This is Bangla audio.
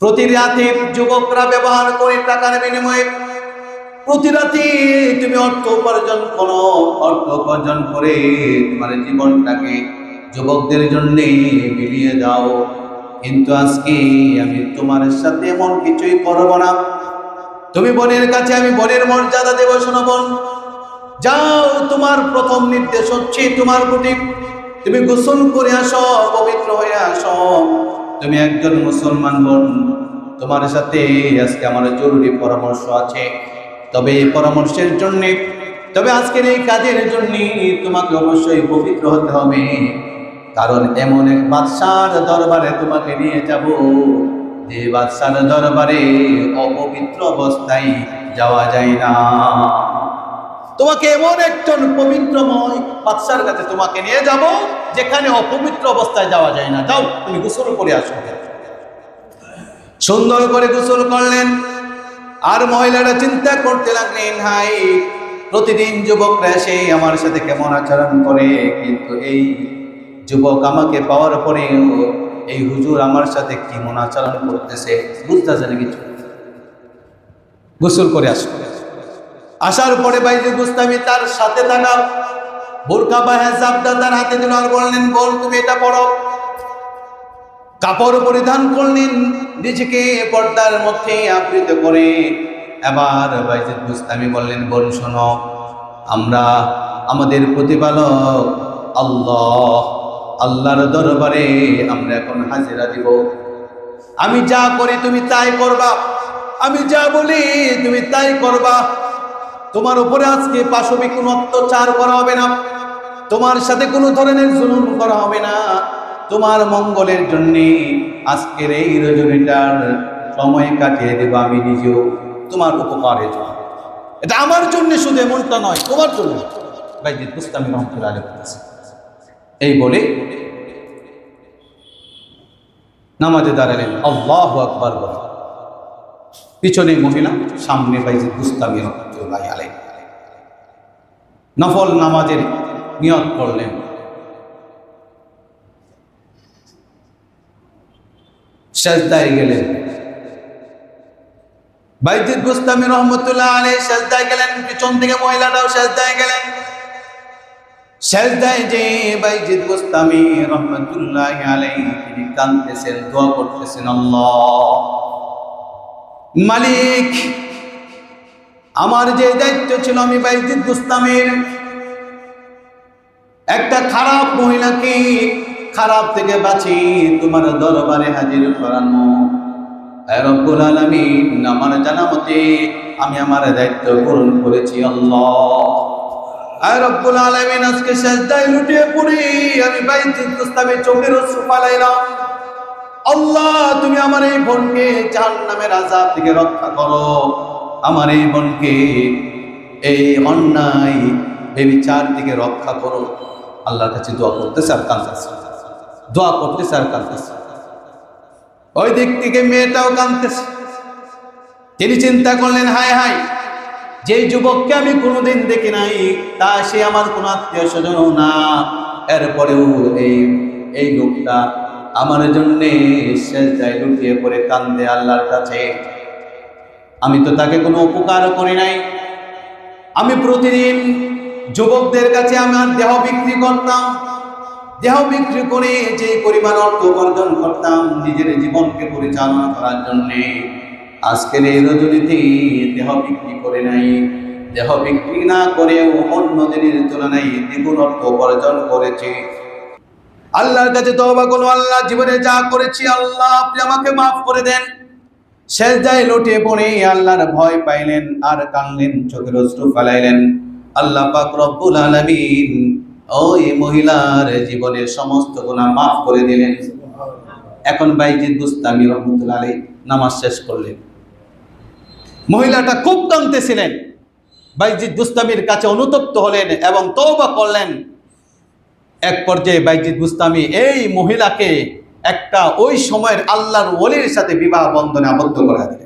প্রতি রাতে যুবকরা ব্যবহার করে টাকার বিনিময়ে প্রতি রাতে তুমি অর্থ উপার্জন করো, অর্থ উপার্জন করে তোমার জীবনটাকে যুবকদের জন্য বিলিয়ে দাও। কিন্তু আজকে আমি তোমার সাথে এমন কিছুই করব না। তুমি বোনের কাছে আমি বোনের মর্যাদা দেব শোনো বোন যাও, তোমার প্রথম নির্দেশ হচ্ছে তোমার প্রতি তুমি গোসল করে আসো, পবিত্র হয়ে তুমি একজন মুসলমান বোন, তোমার সাথে আজকে আমার জরুরি পরামর্শ আছে। তবে এই পরামর্শের জন্য, তবে আজকের এই কাজের জন্য তোমাকে অবশ্যই পবিত্র হতে হবে। কারণ এমন এক বাদশার দরবারে তোমাকে নিয়ে যাব, যে বাদশার দরবারে অপবিত্র অবস্থায় যাওয়া যায় না। তোমাকে এমন একজন পবিত্রময় বাদশার কাছে তোমাকে নিয়ে যাব, যেখানে অপবিত্র অবস্থায় যাওয়া যায় না। যাও, তুমি গোসল করে আসো সুন্দর করে গোসল করলেন। আর মহিলারা চিন্তা করতে লাগলেন হাই প্রতিদিন যুবকরা এসে আমার সাথে কেমন আচরণ করে, কিন্তু এই যুবক আমাকে পাওয়ার পরেও এই হুজুর আমার সাথে কেমন আচরণ করতেছে বুঝতেছে না কিছু। গোসল করে আসো। আসার পরে বাইরে গুস্তামি তার সাথে থাকা বোরকা বা হেজাবটা তার হাতে দিল আর বললেন, বল, তুমি এটা পড়ো। কাপড় পরিধান করলেন, নিজেকে পর্দার মধ্যে আবৃত করে। এবার বাইজিদ গুস্তামি বললেন, বোন, শোনো, আমরা আমাদের প্রতিপালক আল্লাহ, আল্লাহর দরবারে আমরা এখন হাজিরা দিব। আমি যা করি তুমি তাই করবা। আমি যা বলি তুমি তাই করবা। তোমার উপরে আজকে পাশবিক কোনো অত্যাচার করা হবে না। তোমার সাথে কোনো ধরনের জুলুম করা হবে না। তোমার মঙ্গলের জন্য আজকের এই রজনীটার সময় কাটিয়ে দেব আমি নিজেও। তোমার উপকারের জন্য। এটা আমার জন্য শুধু এমনটা নয়, তোমার জন্য। বাইজিদ বুস্তামি রহমতুল্লাহ আলী বলতেছে। এই বলে নামাজে দাঁড়ালেন, আল্লাহ আকবার বলে। পিছনে মহিলা, সামনে বুস্তামি রহমতুল্লাহ আলাই। নফল নামাজের নিয়ত করলেন। সেজদায় গেলেন। রহমতুল্লাহ সেজদায় গেলেন, পিছন থেকে মহিলাটাও সেজদায় গেলেন। করতেছেন, আল্লাহ। মালিক, আমার যে দায়িত্ব ছিল আমি বাইজিদ বুস্তামের একটা খারাপ মহিলাকে খারাপ থেকে বাঁচি তোমার দরবারে হাজির করানো। আমার জানা মতে আমি আমার দায়িত্ব পূরণ করেছি আল্লাহ। আজকে সেজদায় লুটিয়ে পড়ি আমি বাইজিদ বুস্তামে চোখের অশ্রু ফালাইলাম। আল্লাহ, তুমি আমার এই বোনকে জাহান্নামের আজাব থেকে রক্ষা করো। আমার এই বোনকে এই অন্যায়, বেবিচার থেকে রক্ষা করো। আল্লাহর কাছে দোয়া করতেছে আর কাঁদতেছে দোয়া করতেছে আর কাঁদতেছে ওই দিক থেকে মেয়েটাও কাঁদতেছে। তিনি চিন্তা করলেন, হায় হায় যে যুবককে আমি কোনোদিন দেখি নাই, তা সে আমার কোনো আত্মীয় স্বজনও না। এরপরেও এই এই লোকটা আমার জন্যে যায়, লুটিয়ে পড়ে কান্দে আল্লাহর কাছে। আমি তো তাকে কোনো উপকার করি নাই। আমি প্রতিদিন যুবকদের কাছে আমার দেহ বিক্রি করতাম। দেহ বিক্রি করে যে পরিমাণ অর্থ উপার্জন করতাম নিজের জীবনকে পরিচালনা করার জন্যে। আজকের এই রজনীতে দেহ বিক্রি করে নাই। দেহ বিক্রি না করেও অন্য দিনের তুলনায় দ্বিগুণ অর্থ উপার্জন করেছে। আল্লাহর কাছে তওবা করো, আল্লাহ জীবনে যা করেছি, আল্লাহ আপনি আমাকে মাফ করে দেন। শেষ সেজদায় লুটিয়ে পড়ে আল্লাহর ভয় পাইলেন, আর কানলেন চোখের অশ্রু ফেলাইলেন। আল্লাহ পাক রব্বুল আলামিন ওই মহিলার জীবনের সমস্ত গুনাহ মাফ করে দিলেন। এখন বাইজিদ বুস্তামি রহমতুল্লাহ আলী নামাজ শেষ করলেন। মহিলাটা খুব কাঁদতেছিলেন বাইজিদ বুস্তামির কাছে অনুতপ্ত হলেন এবং তওবা করলেন। এক পর্যায়ে বাইজিদ বুস্তামি এই মহিলাকে একটা ওই সময়ের আল্লাহর ওলির সাথে বিবাহ বন্ধনে আবদ্ধ করা দিলেন